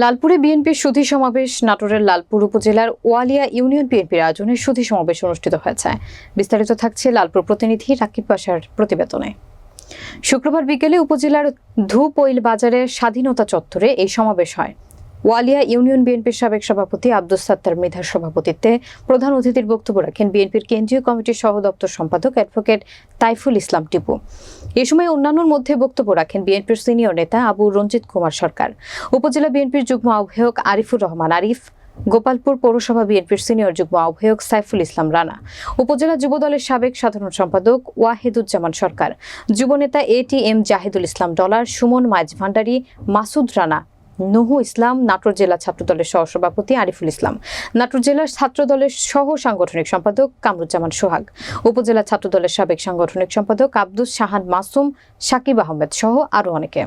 লালপুরে বিএনপির সুধি সমাবেশ, নাটোরের লালপুর উপজেলার ওয়ালিয়া ইউনিয়ন বিএনপির আয়োজনে সুধি সমাবেশ অনুষ্ঠিত হয়েছে। বিস্তারিত থাকছে লালপুর প্রতিনিধি রাকিব পাশার প্রতিবেদনে। শুক্রবার বিকেলে উপজেলার ধুপইল বাজারে স্বাধীনতা চত্বরে এই সমাবেশ হয়। ওয়ালিয়া ইউনিয়ন বিএনপির সাবেক সভাপতি আব্দুস সাত্তার মৃধার সভাপতিত্বে প্রধান অতিথির বক্তব্য রাখেন বিএনপির কেন্দ্রীয় কমিটির সহ দপ্তর সম্পাদক অ্যাডভোকেট তাইফুল ইসলাম টিপু। এ সময় অন্যান্যর মধ্যে বক্তব্য রাখেন বিএনপির সিনিয়র নেতা আবু রঞ্জিত কুমার সরকার। উপজেলা বিএনপির যুগ্ম আহ্বায়ক আরিফুর রহমান আরিফ, গোপালপুর পৌরসভা বিএনপির সিনিয়র যুগ্ম আহ্বায়ক সাইফুল ইসলাম রানা, উপজেলা যুবদলের সাবেক সাধারণ সম্পাদক Waheduzzaman Sarkar যুবনেতা A T M Jahidul Islam Dollar, Sumon Maij Bhandari, Masud Rana নহু ইসলাম, নাটোর জেলা ছাত্রদলের সহসভাপতি আরিফুল ইসলাম। নাটোর জেলার ছাত্রদলের সহ সাংগঠনিক সম্পাদক কামরুজ্জামান সোহাগ। উপজেলা ছাত্রদলের সাবেক সাংগঠনিক সম্পাদক আব্দুস শাহান মাসুম, সাকিব আহমেদ সহ আরও অনেকে।